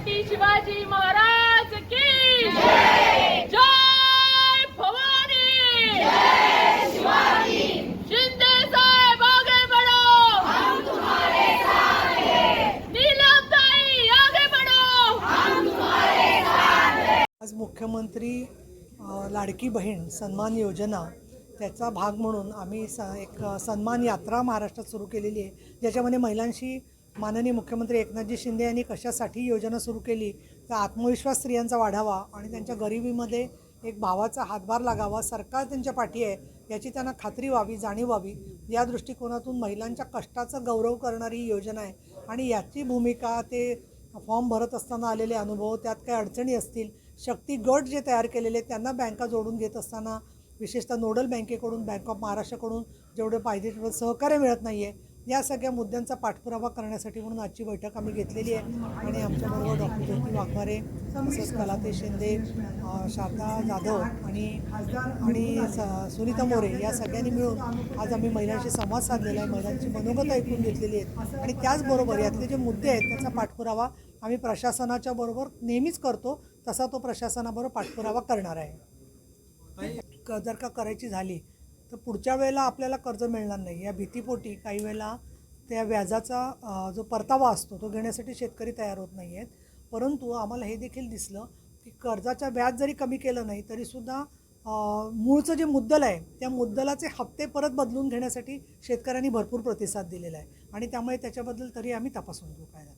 छत्रपती शिवाजी महाराज की जय! भवानी! शिंदे साहेब आगे बढ़ो! हम तुम्हारे साथ हैं नीलम आगे बढ़ो! आज मुख्यमंत्री लाडकी बहीण सन्मान योजना त्याचा भाग म्हणून आम्ही स एक सन्मान यात्रा महाराष्ट्रात सुरू केलेली आहे. ज्याच्यामध्ये महिलांशी माननीय मुख्यमंत्री एकनाथजी शिंदे यांनी कशासाठी योजना सुरू केली? तर आत्मविश्वास स्त्रियांचा वाढावा आणि त्यांच्या गरिबीमध्ये एक भावाचा हातभार लागावा सरकार त्यांच्या पाठी आहे याची त्यांना खात्री व्हावी जाणीव व्हावी या दृष्टिकोनातून महिलांच्या कष्टाचा गौरव करणारी ही योजना आहे. आणि याची भूमिका ते फॉर्म भरत असताना आलेले अनुभव त्यात काही अडचणी असतील शक्ती गट जे तयार केलेले आहेत, त्यांना बँका जोडून घेत असताना विशेषतः नोडल बँकेकडून बँक ऑफ महाराष्ट्राकडून जेवढे पाहिजे तेवढं सहकार्य मिळत नाही आहे या सगळ्या मुद्द्यांचा पाठपुरावा करण्यासाठी म्हणून आजची बैठक आम्ही घेतलेली आहे. आणि आमच्याबरोबर डॉक्टर ज्योती वाघमारे तसंच कलाते शिंदे शारदा जाधव आणि आणि स- सुनीता मोरे या सगळ्यांनी मिळून आज आम्ही महिलांशी संवाद साधलेला आहे. महिलांची मनोगत ऐकून घेतलेली आहेत. आणि त्याचबरोबर यातले जे मुद्दे आहेत त्याचा पाठपुरावा आम्ही प्रशासनाच्या बरोबर नेहमीच करतो. तसा तो प्रशासनाबरोबर पाठपुरावा करणार आहे. जर का करायची झाली तर पुढच्या वेळेला आपल्याला कर्ज मिळणार नाही. या भीतीपोटी काही वेळेला त्या व्याजाचा जो परतावा असतो तो घेण्यासाठी शेतकरी तयार होत नाही आहेत परंतु आम्हाला हे देखील दिसलं की कर्जाच्या व्याज जरी कमी केलं नाही तरीसुद्धा मूळचं जे मुद्दल आहे त्या मुद्दलाचे हप्ते परत बदलून घेण्यासाठी शेतकऱ्यांनी भरपूर प्रतिसाद दिलेला आहे. आणि त्यामुळे त्याच्याबद्दल तरी आम्ही तपासून घेऊ काय झालं.